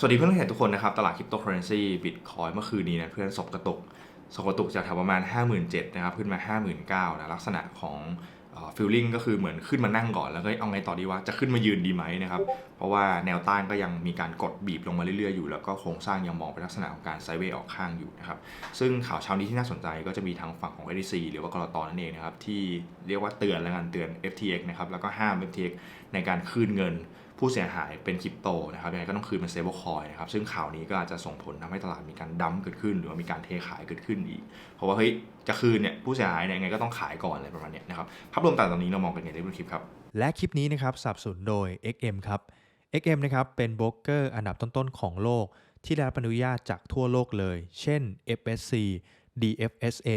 สวัสดีเพื่อนๆทุกคนนะครับ ตลาดคริปโตเคอเรนซีบิตคอยเมื่อคืนนี้นะเพื่อนสบกระตุกสบกระตุกจากแถวประมาณ 57,000นะครับขึ้นมา 59,000นะลักษณะของฟิลลิ่งก็คือเหมือนขึ้นมานั่งก่อนแล้วก็เอาไงต่อดีว่าจะขึ้นมายืนดีไหมนะครับเพราะว่าแนวต้านก็ยังมีการกดบีบลงมาเรื่อยๆอยู่ แล้วก็โครงสร้างยังมองเป็นลักษณะของการไซเวย์ออกข้างอยู่นะครับซึ่งข่าวเช้านี้ที่น่าสนใจก็จะมีทางฝั่งของ SEC หรือว่ากรตอนั่นเองนะครับที่เรียกว่าเตือนแล้วกันเตือน FTX นะครับแล้วก็ห้าม FTX ในการคืนเงิน ผู้เสียหายเป็นคริปโตนะครับยังไงก็ต้องคืนเป็นเซเบิลคอยนะครับซึ่งข่าวนี้ก็อาจจะส่งผลทำให้ตลาดมีการดั้มเกิดขึ้น หรือว่ามีการเทขายเกิดขึ้นอีก เพราะว่าเฮ้ยจะคืนเนี่ยผู้เสียหายเนี่ยยังไงก็ต้องขายก่อนอะไรประมาณเนี้ยนะครับภาพรวมตลาดตอนนี้เรามองกันยังไงได้บ้างคลิปครับและคลิปนี้นะครับสับสนุนโดย XM ครับ XM นะครับเป็นโบรกเกอร์อันดับต้นๆของโลก ที่ได้รับอนุญาตจากทั่วโลกเลย เช่น FSC DFSA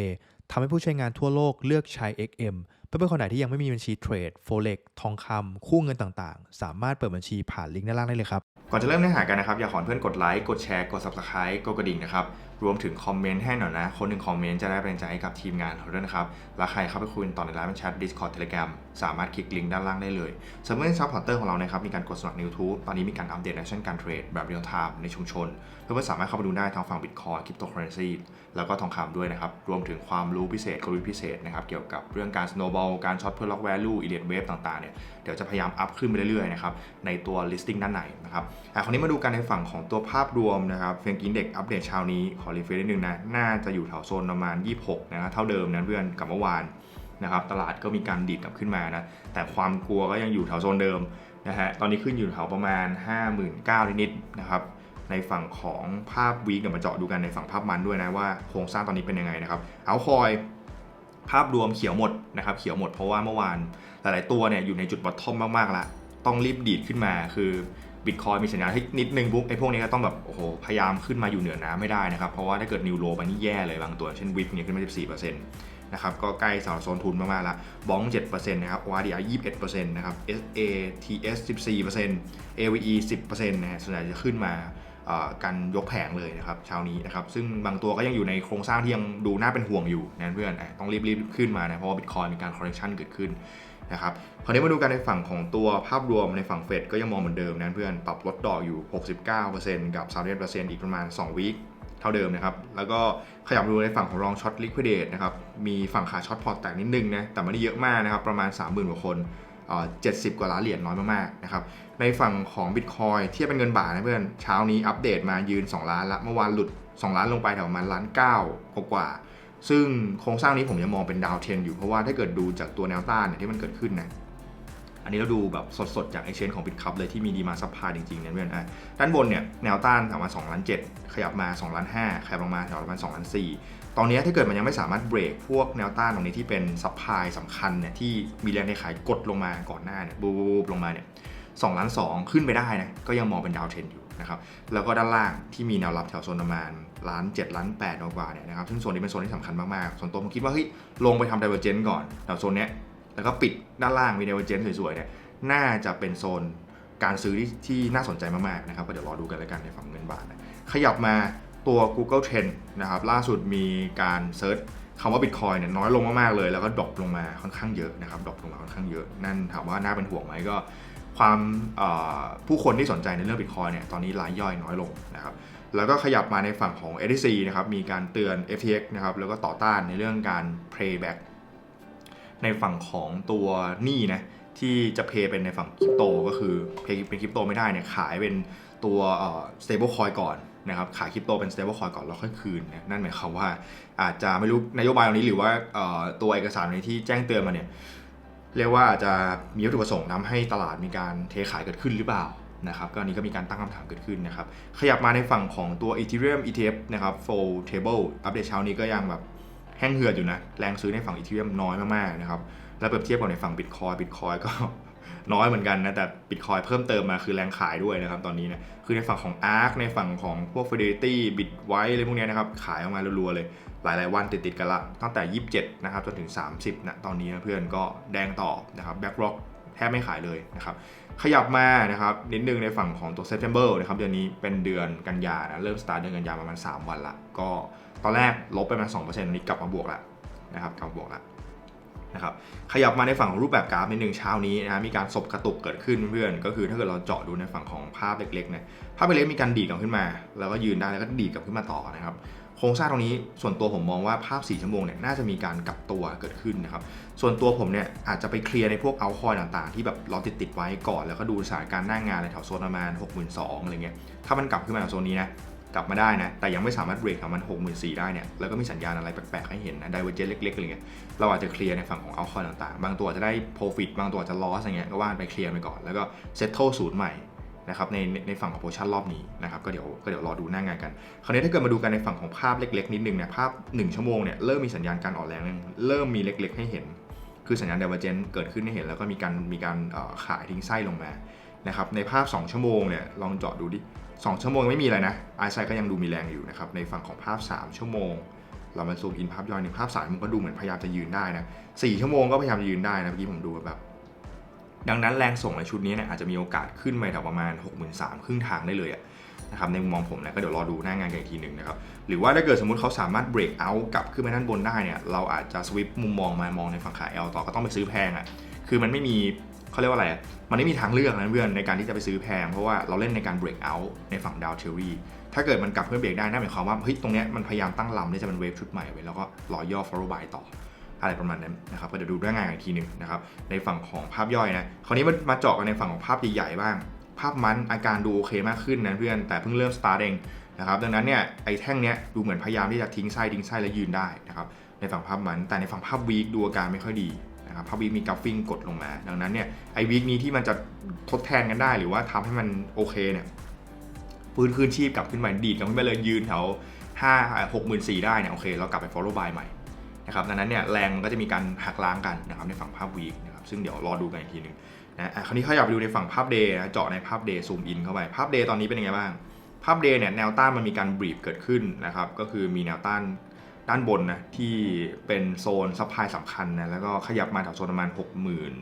ทำให้ผู้ใช้งานทั่วโลกเลือกใช้ XM เพื่อนๆคนไหนที่ยังไม่มีบัญชีเทรดโฟเล็กทองคำคู่เงินต่างๆ สามารถเปิดบัญชีผ่านลิงก์ด้านล่างได้เลยครับ ก่อนจะเริ่มเนื้อหากันนะครับ อย่ากขอเพื่อนกดไลค์กดแชร์กด subscribe กดกระดิ่งนะครับ รวมถึงคอมเมนต์ให้หน่อยนะ คนหนึ่งคอมเมนต์จะได้เป็นใจให้กับทีมงานเราด้วยนะครับแล้วใครเข้าไปคุยต่อในไลน์เป็นแชท Discord Telegram สามารถคลิกลิงก์ด้านล่างได้เลยสำหรับซัพพอร์เตอร์ของเรานะครับมีการกดสมัครใน YouTube ตอนนี้มีการอัปเดตแอคชั่นการเทรดแบบเรียลไทม์ในชุมชน เพื่อนๆสามารถเข้าไปดูได้ทางฝั่ง Bitcoin Cryptocurrency แล้วก็ทองคำด้วยนะครับรวมถึงความรู้พิเศษกลยุทธ์พิเศษนะครับเกี่ยวกับเรื่องการ snowball การช็อตเพื่อล็อก value elite wave ต่างๆเนี่ยเดี๋ยวจะพยายามอัพขึ้นไปเรื่อยๆนะครับในตัว listing ด้านในนะครับอะคราวนี้มาดูกันในฝั่งของตัวภาพรวมนะครับเฟงกินเด็กอัปเดตเช้านี้ขอรีเฟรชนิดนึงนะน่าจะอยู่แถวโซนประมาณ 26นะครับเท่าเดิมนะเพื่อนกับเมื่อวานนะครับตลาดก็มีการดีดกลับขึ้นมานะแต่ความกลัวก็ยังอยู่แถวโซนเดิมนะฮะตอนนี้ขึ้นอยู่แถวประมาณ 59,000นิดๆนะครับในฝั่งของภาพวีคเดี๋ยวมาเจาะดูกันในฝั่งภาพมันด้วยนะว่าโครงสร้างตอนนี้เป็นยังไงนะครับเอาคอย ภาพรวมเขียวหมดนะครับเขียวหมดเพราะว่าเมื่อวานหลายๆตัวเนี่ยอยู่ในจุดบอททอมมากๆละต้องรีบดีดขึ้นมาคือบิตคอยมีสัญญาณให้นิดนึงปุ๊บไอ้พวกนี้ก็ต้องแบบโอ้โหพยายามขึ้นมาอยู่เหนือน้ำไม่ได้นะครับ เพราะว่าถ้าเกิดนิวโรไปนี่แย่เลยบางตัว เช่นวิปเนี่ยขึ้นมา14%นะครับก็ใกล้สาวโซนทุนมากๆละบอง7%นะครับ ORDI 21%นะครับ SATS 14% AVE 10%นะฮะส่วนใหญ่จะขึ้นมา กันยกแผงเลยนะครับเช้านี้นะครับซึ่งบางตัวก็ยังอยู่ในโครงสร้างที่ยังดูน่าเป็นห่วงอยู่นะเพื่อนต้องรีบๆขึ้นมานะเพราะว่าบิตคอยมีการ correction เกิดขึ้นนะครับคราวนี้มาดูกันในฝั่งของตัวภาพรวมในฝั่งเฟดก็ยังมองเหมือนเดิมนะเพื่อนปรับลดดอกอยู่ 69%กับ 31%อีกประมาณ 2 วีคเท่าเดิมนะครับ แล้วก็ขยับดูในฝั่งของรองช็อตลิควิดเดตนะครับ มีฝั่งขาช็อตพอร์ตแตกนิดนึงนะ แต่ไม่ได้เยอะมากนะครับ ประมาณ 30,000กว่าคน เจ็ดสิบกว่าล้านเหรียญน้อยมากๆนะครับในฝั่งของ Bitcoin เทียบเป็นเงินบาทนะเพื่อนเช้านี้อัปเดตมายืน 2 ล้านละเมื่อวานหลุด 2 ล้านลงไปแถวประมาณล้านเก้ากว่าซึ่งโครงสร้างนี้ผมยังมองเป็นดาวเทนอยู่เพราะว่าถ้าเกิดดูจากตัวแนวต้านเนี่ยที่มันเกิดขึ้นนะ อันนี้เราดูแบบสดๆ จากไอเชนของ Bitcup เลยที่มีดีมาซัพพลายจริงๆเนี่ยเพื่อนอะด้านบนเนี่ยแนวต้านถามว่า2ล้าน7ขยับมา2ล้าน5ขยับลงมาแถวประมาณ2ล้าน4ตอนนี้ถ้าเกิดมันยังไม่สามารถเบรกพวกแนวต้านตรงนี้ที่เป็นซัพพลายสำคัญเนี่ยที่มีแรงในขายกดลงมาก่อนหน้าเนี่ยบูบลงมาเนี่ย2ล้าน2ขึ้นไปได้นะก็ยังมองเป็นดาวเทรนอยู่นะครับแล้วก็ด้านล่างที่มีแนวรับแถวโซนประมาณล้าน7ล้าน8กว่าเนี่ยนะครับซึ่งโซนนี้เป็นโซนที่สำคัญมากๆส่วนตัวผมคิดว่าเฮ้ยลงไปทำ divergence ก่อนแถวโซนเนี้ย แล้วก็ปิดด้านล่างมี divergence สวยๆเนี่ยน่าจะเป็นโซนการซื้อที่ที่น่าสนใจมากๆนะครับก็เดี๋ยวรอดูกันแล้วกันในฝั่งเงินบาทนะขยับมาตัว Google Trend นะครับล่าสุดมีการเซิร์ชคำว่า Bitcoin เนี่ยน้อยลงมากๆเลย แล้วก็ดรอปลงมาค่อนข้างเยอะนะครับดรอปลงมาค่อนข้างเยอะ นั่นถามว่าน่าเป็นห่วงไหมก็ ความผู้คนที่สนใจในเรื่อง Bitcoin เนี่ยตอนนี้รายย่อยน้อยลงนะครับแล้วก็ขยับมาในฝั่งของ SEC นะครับมีการเตือน FTX นะครับแล้วก็ต่อต้านในเรื่องการ payback ในฝั่งของตัวหนี้นะที่จะเพย์เป็นในฝั่งคริปโตก็คือเพย์เป็นคริปโตไม่ได้เนี่ยขายเป็นตัวเอ่อ stable coin ก่อนนะครับขายคริปโตเป็น stable coin ก่อนแล้วค่อยคืนนะนั่นหมายความว่าอาจจะไม่รู้นโยบายตรงนี้หรือว่าเอ่อตัวเอกสารนี้ที่แจ้งเตือนมาเนี่ยเรียกว่าอาจจะมีวัตถุประสงค์ทำให้ตลาดมีการเทขายเกิดขึ้นหรือเปล่านะครับก็อันนี้ก็มีการตั้งคำถามเกิดขึ้นนะครับขยับมาในฝั่งของตัว Ethereum ETF นะครับ Full Table อัปเดตเช้านี้ก็ยังแบบ แห้งเหือดอยู่นะ แรงซื้อในฝั่ง Ethereum น้อยมากๆนะครับ แล้วเปรียบเทียบกับในฝั่ง Bitcoin Bitcoin ก็น้อยเหมือนกันนะ แต่ Bitcoin เพิ่มเติมมาคือแรงขายด้วยนะครับตอนนี้นะ คือในฝั่งของ ARK ในฝั่งของพวก Fidelity Bitwise อะไรพวกนี้นะครับ ขายออกมารัวๆเลย หลายๆวันติดๆกันละ ตั้งแต่ 27 นะครับจนถึง 30 นะ ตอนนี้นะเพื่อนก็แดงต่อนะครับ BlackRock แทบไม่ขายเลยนะครับ ขยับมานะครับนิดนึงในฝั่งของตัว September นะครับเดือนนี้เป็นเดือนกันยานะ เริ่มสตาร์ทเดือนกันยาประมาณ 3 วันละ ก็ ตอนแรกลบไปประมาณ2%ตอนนี้กลับมาบวกแล้วนะครับกลับมาบวกแล้วนะครับขยับมาในฝั่งของรูปแบบกราฟในิดนึงเช้านี้นะมีการสบกระตุกเกิดขึ้นเพื่อนก็คือถ้าเกิดเราเจาะดูในฝั่งของภาพเล็กๆเนี่ยภาพเล็กๆมีการดีดกลับขึ้นมา แล้วก็ยืนได้แล้วก็ดีดกลับขึ้นมาต่อนะครับโครงสร้างตรงนี้ส่วนตัวผมมองว่าภาพ 4 ชั่วโมงเนี่ยน่าจะมีการกลับตัวเกิดขึ้นนะครับส่วนตัวผมเนี่ยอาจจะไปเคลียร์ในพวกเอาคอยต่างๆ ที่แบบเราติดติดไว้ก่อนแล้วก็ดูสถานการณ์หน้างานในแถวโซนประมาณ 62,000อะไรเงี้ยถ้ามันกลับขึ้นมาแถวโซนนี้นะ กลับมาได้นะ แต่ยังไม่สามารถเบรกแถวมัน64,000ได้เนี่ย แล้วก็มีสัญญาณอะไรแปลกๆ ให้เห็นนะ ไดเวอร์เจนเล็กๆอะไรเงี้ย เราอาจจะเคลียร์ในฝั่งของเอาคอยต่างๆ บางตัวจะได้ profit บางตัวจะ loss อะไรเงี้ย ก็ว่านไปเคลียร์ไปก่อน แล้วก็ settle ศูนย์ใหม่นะครับในในฝั่งของโพชั่นรอบนี้นะครับ ก็เดี๋ยวก็เดี๋ยวรอดูหน้างานกัน คราวนี้ถ้าเกิดมาดูกันในฝั่งของภาพเล็กๆ นิดนึงเนี่ย ภาพ 1 ชั่วโมงเนี่ย เริ่มมีสัญญาณการอ่อนแรง เริ่มมีเล็กๆ ให้เห็น คือสัญญาณ divergence เกิดขึ้นให้เห็น แล้วก็มีการมีการขายทิ้งไส้ลงมานะครับในภาพ 2 ชั่วโมงเนี่ยลองเจาะดูดิ 2 ชั่วโมงไม่มีอะไรนะไอซ์ไซก็ยังดูมีแรงอยู่นะครับ ในฝั่งของภาพ 3 ชั่วโมง เรามาซูมอินภาพย่อยในภาพสายมันก็ดูเหมือนพยายามจะยืนได้นะ4ชั่วโมงก็พยายามจะยืนได้นะเมื่อกี้ผมดูแบบ ดังนั้นแรงส่งในชุดนี้เนี่ยอาจจะมีโอกาสขึ้นไปแถวประมาณ 63,000ครึ่งทางได้เลยอะนะครับในมุมมองผมนะก็เดี๋ยวรอดูหน้างานกันอีกทีหนึ่งนะครับหรือว่าถ้าเกิดสมมติเขาสามารถ break out กลับขึ้นไปด้านบนได้เนี่ยเราอาจจะสวิปมุมมองมามองในฝั่งขา L ต่อก็ต้องไปซื้อแพงอะคือมันไม่มี เขาเรียกว่าอะไร มันไม่มีทางเลือกนะเพื่อนในการที่จะไปซื้อแพง เพราะว่าเราเล่นในการ break out ในฝั่งดาวเทอรี่ถ้าเกิดมันกลับเพื่อเบรกได้นั่นหมายความว่าเฮ้ยตรงเนี้ยมันพยายามตั้งลำที่จะเป็นเวฟชุดใหม่ไว้แล้วก็รอย่อ follow by ต่ออะไรประมาณนั้นนะครับก็เดี๋ยวดูเรื่องงานอีกทีหนึ่งนะครับในฝั่งของภาพย่อยนะคราวนี้มามาเจาะกันในฝั่งของภาพใหญ่ๆบ้าง ภาพมันอาการดูโอเคมากขึ้นนะเพื่อนแต่เพิ่งเริ่มสตาร์เองนะครับดังนั้นเนี่ยไอ้แท่งเนี้ยดูเหมือนพยายามที่จะทิ้งไส้ทิ้งไส้แล้วยืนได้นะครับในฝั่งภาพมันแต่ในฝั่งภาพวีคดูอาการไม่ค่อยดี นะครับภาวีคมีกราฟฟิ้งกดลงมา ดังนั้นเนี่ยไอวีคนี้ที่มันจะทดแทนกันได้ หรือว่าทำให้มันโอเคเนี่ยฟื้นคืนชีพกลับขึ้นมาดีดกลับขึ้นไปเลยยืนแถวห้าหกหมื่นสี่ได้เนี่ยโอเคเรากลับไป follow by ใหม่นะครับดังนั้นเนี่ยแรงมันก็จะมีการหักล้างกันนะครับในฝั่งภาพวีคนะครับซึ่งเดี๋ยวรอดูกันอีกทีหนึ่งนะอะคราวนี้ขยากไปดูในฝั่งภาพเดย์นะเจาะในภาพเดย์ซูมอินเข้าไปภาพเดย์ตอนนี้เป็นยังไงบ้างภาพเดย์เนี่ยแนวต้านมันมีการบรีฟเกิดขึ้นนะครับก็คือมีแนวต้าน ด้านบนนะที่เป็นโซนซัพพลายสำคัญนะแล้วก็ขยับมาแถวโซนประมาณ 6 0 0 0 0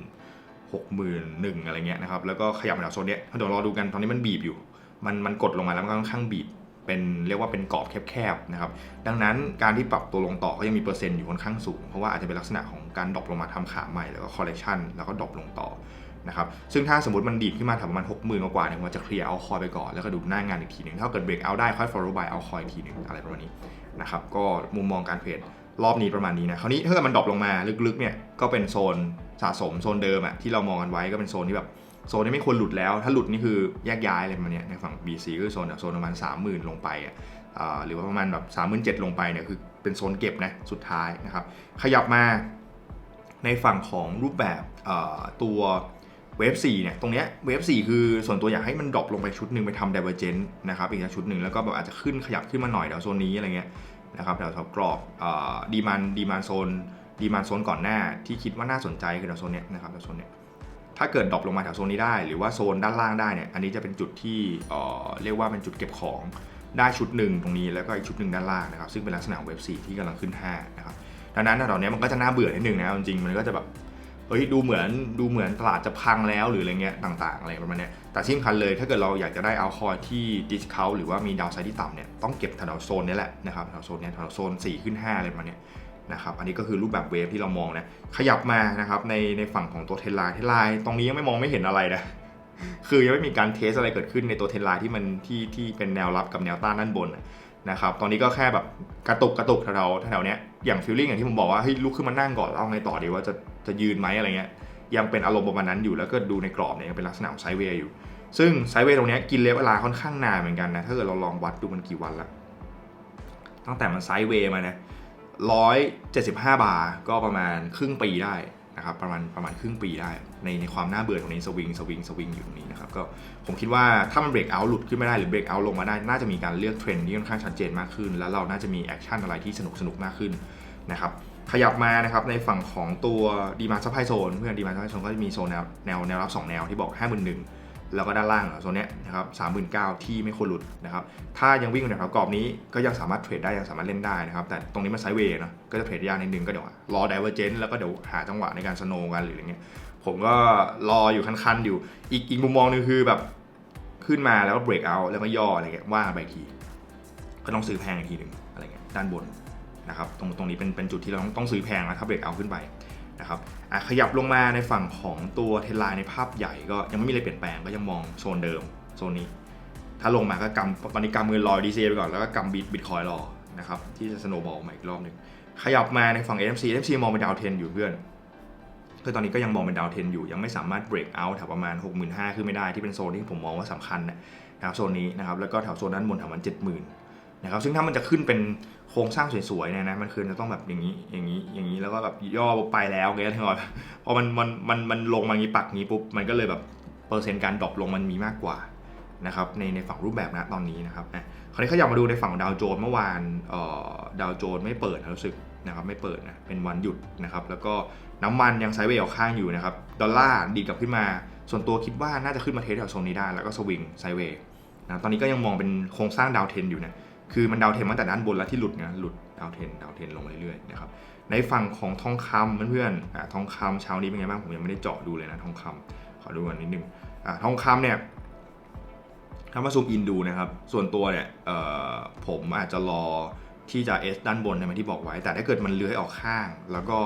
6 0 0 0 0อะไรเงี้ยนะครับแล้วก็ขยับมาแถวโซนเนี้ยเดี๋ยวรอดูกันตอนนี้มันบีบอยู่ มันมันกดลงมาแล้วมันก็ค่อนข้างบีบเป็นเรียกว่าเป็นกรอบแคบๆนะครับดังนั้นการที่ปรับตัวลงต่อก็ยังมีเปอร์เซ็นต์อยู่ค่อนข้างสูง เพราะว่าอาจจะเป็นลักษณะของการดรอปลงมาทำขาใหม่แล้วก็คอลเล t ชันแล้วก็ดรอปลงต่อนะครับซึ่งถ้าสมมติมันดีดขึ้นมาแถวประมาณ6 0,000กว่าเนี่ยมันจะเคลียร์เอาคอยไปก่อนแล้วก็ดูหน้างานอีกทีหนึ่งถ้าเกิดเบรกเอาได้ค่อย follow by เอาคอยอีกทีหนึ่งอะไรประมาณนี้ นะครับก็มุมมองการเทรดรอบนี้ประมาณนี้นะคราวนี้ถ้าเกิดมันดรอปลงมาลึกๆเนี่ยก็เป็นโซนสะสมโซนเดิมอะที่เรามองกันไว้ก็เป็นโซนที่แบบโซนที่ไม่ควรหลุดแล้ว ถ้าหลุดนี่คือแยกย้ายอะไรมาเนี้ยในฝั่ง BC ก็คือโซนแบบโซนประมาณ 30,000 ลงไปอะอ่าหรือว่าประมาณแบบ3 7 0 0ลงไปเนี่ยคือเป็นโซนเก็บนะสุดท้ายนะครับขยับมาในฝั่งของรูปแบบตัวเวฟ4เนี่ยตรงเนี้ยเวฟ4คือส่วนตัวอยากให้มันดรอปลงไปชุดหนึ่งไปทำ divergent นะครับอีกชุดหนึ่งแล้วก็แบบอาจจะขึ้นขยับขึ้นมาหน่อยแถวโซนนี้อะไรเงี้ย นะครับแถวแถวกรอบดีมันดีมันโซนดีมันโซนก่อนหน้าที่คิดว่าน่าสนใจคือแถวโซนเนี้ยนะครับแถวโซนเนี้ยถ้าเกิดดรอปลงมาแถวโซนนี้ได้ หรือว่าโซนด้านล่างได้เนี่ยอันนี้จะเป็นจุดที่เรียกว่าเป็นจุดเก็บของได้ชุดหนึ่งตรงนี้แล้วก็อีกชุดหนึ่งด้านล่างนะครับซึ่งเป็นลักษณะเว็บ4ที่กำลังขึ้น5นะครับดังนั้นตอนนี้มันก็จะน่าเบื่อนิดนึงนะจริงมันก็จะแบบ เฮ้ยดูเหมือนดูเหมือนตลาดจะพังแล้วหรืออะไรเงี้ยต่างๆอะไรประมาณนี้แต่ที่สำคัญเลยถ้าเกิดเราอยากจะได้เอาคอยที่ดิสคาวหรือว่ามีดาวไซด์ที่ต่ำเนี่ยต้องเก็บแถวโซนนี้แหละนะครับแถวโซนนี้แถวโซน 4 ขึ้น5อะไรประมาณนี้นะครับอันนี้ก็คือรูปแบบเวฟที่เรามองนะขยับมานะครับในในฝั่งของตัวเทนไลน์เทนไลน์ตรงนี้ยังไม่มองไม่เห็นอะไรนะคือยังไม่มีการเทสอะไรเกิดขึ้นในตัวเทนไลน์ที่มันที่ที่เป็นแนวรับกับแนวต้านด้านบน นะครับ ตอนนี้ก็แค่แบบกระตุกกระตุกแถวแถวเนี้ย อย่างฟิลลิ่งอย่างที่ผมบอกว่าเฮ้ยลุกขึ้นมานั่งก่อนแล้วเอาไงต่อดีว่าจะจะยืนไหมอะไรเงี้ย ยังเป็นอารมณ์ประมาณนั้นอยู่ แล้วก็ดูในกรอบเนี่ยยังเป็นลักษณะของไซเวย์อยู่ ซึ่งไซเวย์ตรงเนี้ยกินเวลาค่อนข้างนานเหมือนกันนะ ถ้าเกิดเราลองวัดดูมันกี่วันละ ตั้งแต่มันไซเวย์มาเนี่ย175 บาร์ก็ประมาณครึ่งปีได้ นะครับประมาณประมาณครึ่งปีได้ ในในความน่าเบื่อตรงนี้สวิงสวิงสวิงอยู่ตรงนี้นะครับก็ผมคิดว่าถ้ามันเบรกเอาท์หลุดขึ้นไม่ได้หรือเบรกเอาท์ลงมาได้ น่าจะมีการเลือกเทรนด์ที่ค่อนข้างชัดเจนมากขึ้น แล้วเราน่าจะมีแอคชั่นอะไรที่สนุกสนุกมากขึ้นนะครับขยับมานะครับในฝั่งของตัวดีมาซัพพลายโซนเพื่อนดีมาซัพพลายโซนก็จะมีโซนแนวแนวแนวรับ 2 แนวที่บอก 51,000 แล้วก็ด้านล่างโซนนี้นะครับ39,000ที่ไม่ควรหลุดนะครับ ถ้ายังวิ่งอยู่ในแถวกรอบนี้ก็ยังสามารถเทรดได้ยังสามารถเล่นได้นะครับ แต่ตรงนี้มันไซเวย์เนอะก็จะเทรดยากนิดนึงก็เดี๋ยวรอ divergence แล้วก็เดี๋ยวหาจังหวะในการสโนกันหรืออะไรเงี้ย ผมก็รออยู่คันๆอยู่ อีกอีกมุมมองหนึงคือแบบขึ้นมาแล้วก็ break out แล้วก็ย่ออะไรเงี้ยว่าไปที ก็ต้องซื้อแพงอีกทีหนึ่งอะไรเงี้ยด้านบนนะครับ ตรงตรงนี้เป็นเป็นจุดที่เราต้องต้องซื้อแพงนะถ้า break out ขึ้นไป นะครับขยับลงมาในฝั่งของตัวเทรนไลน์ในภาพใหญ่ก็ยังไม่มีอะไรเปลี่ยนแปลงก็ยังมองโซนเดิมโซนนี้ ถ้าลงมาก็กำตอนนี้กำเงินรอดีซีไปก่อนแล้วก็กำบิตบิตคอยรอนะครับที่จะสโนว์บอลมาอีกรอบหนึ่งขยับมาในฝั่ง NMC NMC มองเป็นดาวเทนอยู่เพื่อนคือตอนนี้ก็ยังมองเป็นดาวเทนอยู่ยังไม่สามารถ break out แถวประมาณ 65,000ขึ้นไม่ได้ที่เป็นโซนที่ผมมองว่าสำคัญนะครับโซนนี้นะครับแล้วก็แถวโซนด้านบนแถวมัน 70,000 นะครับซึ่งถ้ามันจะขึ้นเป็นโครงสร้างสวยๆเนี่ยนะมันคือจะต้องแบบอย่างนี้อย่างนี้อย่างนี้แล้วก็แบบย่อไปแล้วเงี้ยทั้งหมดพอมันมันมันมันลงมางี้ปักงี้ปุ๊บมันก็เลยแบบเปอร์เซ็นต์การดรอปลงมันมีมากกว่านะครับในในฝั่งรูปแบบนะตอนนี้นะครับอะคราวนี้ขยับมาดูในฝั่งดาวโจนส์เมื่อวานเอ่อดาวโจนส์ไม่เปิดนะรู้สึกนะครับไม่เปิดนะเป็นวันหยุดนะครับแล้วก็น้ำมันยังไซด์เวย์ออกข้างอยู่นะครับดอลลาร์ดีดกลับขึ้นมา ส่วนตัวคิดว่าน่าจะขึ้นมาเทสแถวโซนนี้ได้แล้วก็สวิงไซด์เวย์นะตอนนี้ก็ยังมองเป็นโครงสร้างดาวเทนอยู่นะ คือมันดาวเทนมาตั้งแต่ด้านบนแล้วที่หลุดนะหลุดดาวเทนดาวเทนลงเรื่อยๆนะครับในฝั่งของทองคำเพื่อนๆอะทองคำเช้านี้เป็นไงบ้างผมยังไม่ได้เจาะดูเลยนะทองคำขอดูก่อนนิดนึงอะทองคำเนี่ยถ้ามาซูมอินดูนะครับ ส่วนตัวเนี่ยผมอาจจะรอที่จะ S ด้านบนในที่บอกไว้ แต่ถ้าเกิดมันเลื้อยออกข้าง แล้วก็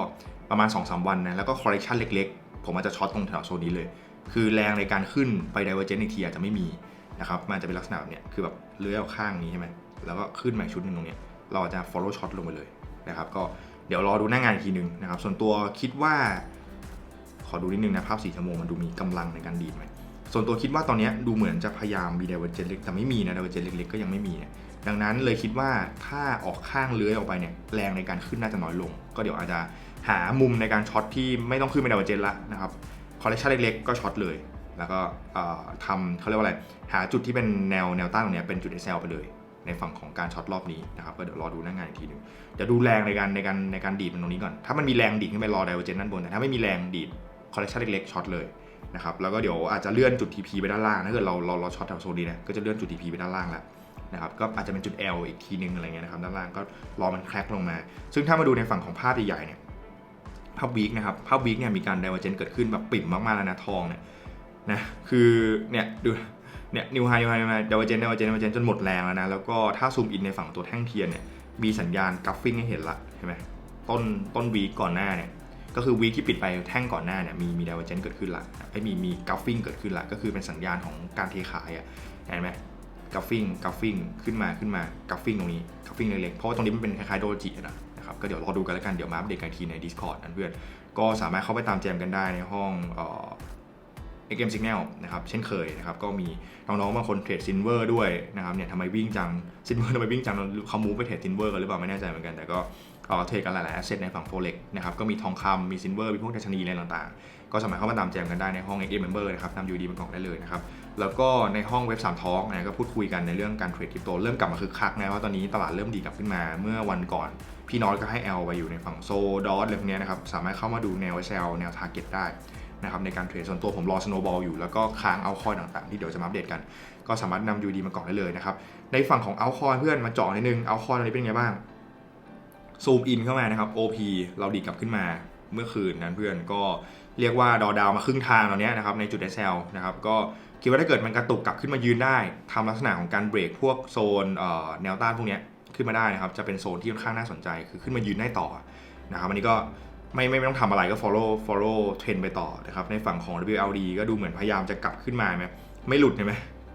ประมาณ 2-3 วันนะแล้วก็ correction เล็กๆ ผมอาจจะช็อตตรงแถวโซนนี้เลย คือแรงในการขึ้นไป divergent อีกทีอาจจะไม่มีนะครับมันจะเป็นลักษณะแบบเนี้ยคือแบบเลื้อยออกข้างนี้ใช่ไหม แล้วก็ขึ้นมาชุดหนึ่งตรงนี้เราจะ follow shot ลงไปเลยนะครับ ก็เดี๋ยวรอดูหน้างานอีกทีหนึงนะครับ ส่วนตัวคิดว่า ขอดูนิดนึงนะภาพ4ชั่วโมงมันดูมีกำลังในการดีดไหมส่วนตัวคิดว่าตอนนี้ดูเหมือนจะพยายามมี divergent เล็กแต่ไม่มีนะ divergent เล็กๆก็ยังไม่มีเนี่ยดังนั้นเลยคิดว่าถ้าออกข้างเลื้อยออกไปเนี่ยแรงในการขึ้นน่าจะน้อยลง ก็เดี๋ยวอาจจะหามุมในการช็อตที่ไม่ต้องขึ้นเป็น divergent ละนะครับ collection เล็กๆก็ช็อตเลยแล้วก็ทำเขาเรียกว่าอะไร หาจุดที่เป็นแนวแนวต้านตรงนี้เป็นจุด SL ไปเลย ในฝั่งของการช็อตรอบนี้นะครับก็เดี๋ยวรอดูหน้างานอีกทีหนึ่งเดี๋ยวดูแรงในการในการในการดีดมันตรงนี้ก่อน ถ้ามันมีแรงดีดขึ้นไปรอ divergent ด้านบนแต่ถ้าไม่มีแรงดีด collection เล็กๆช็อตเลยนะครับแล้วก็เดี๋ยวอาจจะเลื่อนจุด TP ไปด้านล่างถ้าเกิดเราเราเราช็อตแถวโซนนี้นะก็จะเลื่อนจุด TP ไปด้านล่างแล้วนะครับก็อาจจะเป็นจุด L อีกทีนึงอะไรเงี้ยนะครับด้านล่างก็รอมันแคร็กลงมา ซึ่งถ้ามาดูในฝั่งของภาพใหญ่ๆเนี่ยภาพวีคนะครับภาพวีคเนี่ยมีการ divergence เกิดขึ้นแบบปิ่มมากๆแล้วนะทองเนี่ยนะคือเนี่ยดู เนี่ยนิวไฮนิวไฮมา divergence divergence divergence จนหมดแรงแล้วนะ แล้วก็ถ้าซูมอินในฝั่งตัวแท่งเทียนเนี่ยมีสัญญาณกราฟฟิ้งให้เห็นละใช่ไหมต้นต้นวีก่อนหน้าเนี่ยก็คือวีที่ปิดไปแท่งก่อนหน้าเนี่ยมีมี divergence เกิดขึ้นละไอ้มีมีกราฟฟิ้งเกิดขึ้นละก็คือเป็นสัญญาณของการเทขายอะเห็นไหมกราฟฟิ้งกราฟฟิ้งขึ้นมาขึ้นมากราฟฟิ้งตรงนี้กราฟฟิ้งเล็กๆเพราะว่าตรงนี้มันเป็นคล้ายๆโดจินะนะครับก็เดี๋ยวรอดูกันแล้วกันเดี๋ยวมาอัปเดตกันทีใน Discord นะเพื่อนก็สามารถเข้าไปตามแจมกันได้ในห้อง เอ่อ XM Signal นะครับเช่นเคยนะครับก็มีน้องๆบางคนเทรดซินเวอร์ด้วยนะครับเนี่ยทำไมวิ่งจังซินเวอร์ทำไมวิ่งจังเขามูฟไปเทรดซินเวอร์กันหรือเปล่าไม่แน่ใจเหมือนกันแต่ก็เอ่อเทรดกันหลายๆ asset ในฝั่ง forex นะครับก็มีทองคำมีซินเวอร์มีพวกดัชนีอะไรต่างๆ ก็สามารถเข้ามาตามแจมกันได้ในห้อง XM Member นะครับนำยูดีมากล่องได้เลยนะครับแล้วก็ในห้องเว็บ3 Talk นะก็พูดคุยกันในเรื่องการเทรดคริปโตเริ่มกลับมาคึกคักนะว่าตอนนี้ตลาดเริ่มดีกลับขึ้นมาเมื่อวันก่อนพี่น้อตก็ให้ L ไปอยู่ในฝั่งโซดอทอะไรพวกนี้นะครับสามารถเข้ามาดูแนว SL แนว Target ได้ นะครับในการเทรดส่วนตัวผมรอ snowball อยู่แล้วก็ค้างเอาคอยต่างๆ ที่เดี๋ยวจะมาอัปเดตกัน ก็สามารถนำ UD มากล่องได้เลยนะครับในฝั่งของเอาคอยเพื่อนมาเจาะนิดนึงเอาคอยตอนนี้เป็นไงบ้างซูมอินเข้ามานะครับ OP เราดีกลับขึ้นมาเมื่อคืนนั้นเพื่อนก็เรียกว่าดอดาวมาครึ่งทางตอนนี้นะครับในจุด SL นะครับก็คิดว่าถ้าเกิดมันกระตุกกลับขึ้นมายืนได้ทำลักษณะของการเบรกพวกโซนเอ่อแนวต้านพวกนี้ขึ้นมาได้นะครับจะเป็นโซนที่ค่อนข้างน่าสนใจคือขึ้นมายืนได้ต่อนะครับอันนี้ก็ ไม่ไม่ไม่ต้องทำอะไรก็ follow follow trend ไปต่อนะครับในฝั่งของ WLD ก็ดูเหมือนพยายามจะกลับขึ้นมาไหมไม่หลุดใช่ไหม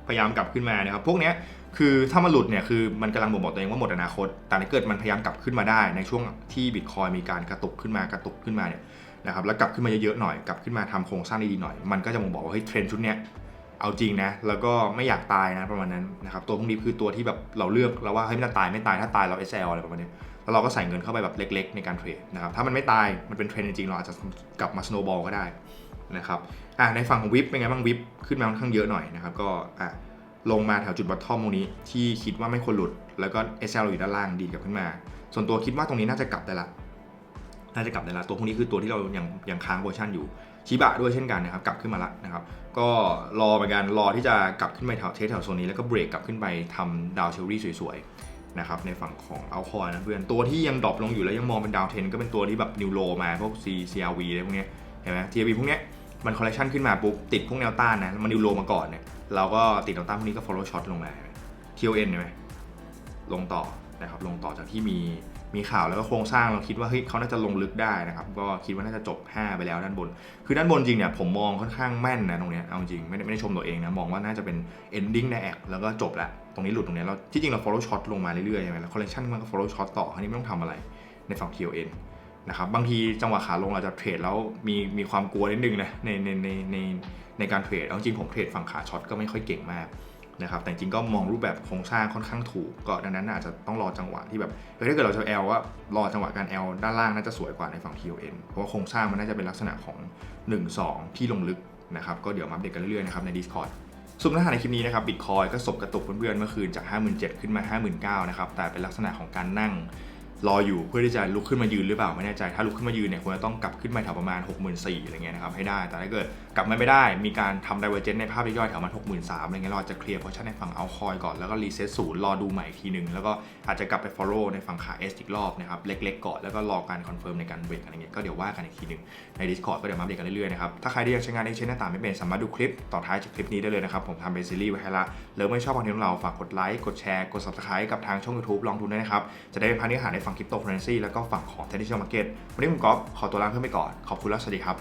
พยายามกลับขึ้นมานะครับพวกนี้คือถ้ามันหลุดเนี่ยคือมันกำลังบ่งบอกตัวเองว่าหมดอนาคต แต่ถ้าเกิดมันพยายามกลับขึ้นมาได้ในช่วงที่บิตคอยมีการกระตุกขึ้นมากระตุกขึ้นมาเนี่ยนะครับแล้วกลับขึ้นมาเยอะๆหน่อยกลับขึ้นมาทำโครงสร้างด้ดีหน่อย มันก็จะบ่งบอกว่าเฮ้ยเทรนชุดเนี้ยเอาจริงนะแล้วก็ไม่อยากตายนะประมาณนั้นนะครับตัวพวกนี้คือตัวที่แบบเราเลือกแล้วว่าเฮ้ยมันตายไม่ตายถ้าตายเรา SL อะไรประมาณนี้ แล้วเราก็ใส่เงินเข้าไปแบบเล็ก ๆ ในการเทรดนะครับถ้ามันไม่ตายมันเป็นเทรนด์จริงๆเราอาจจะกลับมา snowball ก็ได้นะครับอะในฝั่งของวิปเป็นไงบ้างวิปขึ้นมาค่อนข้างเยอะหน่อยนะครับก็อะลงมาแถวจุดบอททอมตรงนี้ที่คิดว่าไม่ควรหลุด แล้วก็ SL อยู่ด้านล่างดีกลับขึ้นมา ส่วนตัวคิดว่าตรงนี้น่าจะกลับได้ละน่าจะกลับได้ละตัวพวกนี้คือตัวที่เรายังยังค้างโพซิชันอยู่ชิบะด้วยเช่นกันนะครับกลับขึ้นมาละนะครับก็รอเหมือนกันรอที่จะกลับขึ้นไปแถวเทสแถวโซนนี้แล้วก็เบรกกลับขึ้นไปทำดาวเชลลี่สวยๆ นะครับในฝั่งของเอาคอยนะเพื่อนตัวที่ยังดรอปลงอยู่แล้วยังมองเป็นดาวเทนก็เป็นตัวที่แบบนิวโลมาพวก C CRV อะไรพวกเนี้ยเห็นไหม TRV พวกเนี้ยมันคอลเลคชันขึ้นมาปุ๊บติดพวกแนวต้านนะมันนิวโลมาก่อนเนี่ยเราก็ติดแนวต้านพวกนี้ก็ follow shot ลงมา TLN เห็นไหมลงต่อนะครับลงต่อจากที่มีมีข่าวแล้วก็โครงสร้างเราคิดว่าเฮ้ยเขาน่าจะลงลึกได้นะครับก็คิดว่าน่าจะจบ 5 ไปแล้วด้านบน คือด้านบนจริงเนี่ยผมมองค่อนข้างแม่นนะตรงเนี้ยเอาจริงไม่ได้ไม่ได้ชมตัวเองนะมองว่าน่าจะเป็น ending ในแอคแล้วก็จบละ ตรงนี้หลุดตรงนี้เราที่จริงเรา follow shot ลงมาเรื่อยๆใช่ไหมแล้ว collection มันก็ follow shot ต่อคราวนี้ไม่ต้องทำอะไรในฝั่ง TLN นะครับบางทีจังหวะขาลงเราจะเทรดแล้วมีมีความกลัวนิดนึงนะในในในในในการเทรดเอาจริงผมเทรดฝั่งขาช็อตก็ไม่ค่อยเก่งมากนะครับแต่จริงก็มองรูปแบบโครงสร้างค่อนข้างถูก ก็ดังนั้นอาจจะต้องรอจังหวะที่แบบเออถ้าเกิดเราจะ L ว่ารอจังหวะการ L ด้านล่างน่าจะสวยกว่าในฝั่ง TLN เพราะว่าโครงสร้างมันน่าจะเป็นลักษณะของ 1 2 ที่ลงลึกนะครับก็เดี๋ยวมาอัปเดตกันเรื่อยๆนะครับใน Discord สุ่มเนื้อหาในคลิปนี้นะครับบิตคอยก็สบกระตุกเพื่อนๆเมื่อคืนจาก 57,000 ขึ้นมา 59,000 นะครับ แต่เป็นลักษณะของการนั่ง รออยู่เพื่อที่จะลุกขึ้นมายืนหรือเปล่าไม่แน่ใจ ถ้าลุกขึ้นมายืนเนี่ยควรจะต้องกลับขึ้นมาแถวประมาณ 64,000อะไรเงี้ยนะครับให้ได้ แต่ถ้าเกิดกลับมาไม่ได้มีการทำ divergence ในภาพย่อยแถวประมาณ63,000อะไรเงี้ยเราจะเคลียร์ position ในฝั่งเอาคอยก่อนแล้วก็รีเซ็ตศูนย์รอดูใหม่อีกทีหนึ่งแล้วก็อาจจะกลับไป follow ในฝั่งขา S อีกรอบนะครับเล็กๆก่อนแล้วก็รอการ confirm ในการเบรกอะไรเงี้ยก็เดี๋ยวว่ากันอีกทีหนึ่งใน Discord ก็เดี๋ยวมาเดตกันเรื่อยๆนะครับถ้าใครที่ยังใช้งานในเช่นหน้าต่างไม่เป็นสามารถดูคลิปต่อท้ายจากคลิปนี้ได้เลยนะครับผมทำเป็นซีรีส์ไว้ให้ละแล้วไม่ชอบคอนเทนต์ของเราฝากกดไลค์กดแชร์กด subscribe กับทางช่อง YouTube ลองทุนด้วยนะครับจะได้เป็นพันธุ์เนื้อหาในฝั่งคริปโตเคอเรนซีแล้วก็ฝั่งของ traditional market วันนี้ผมก๊อฟขอตัวลาเพื่อนไปก่อน ขอบคุณและสวัสดีครับ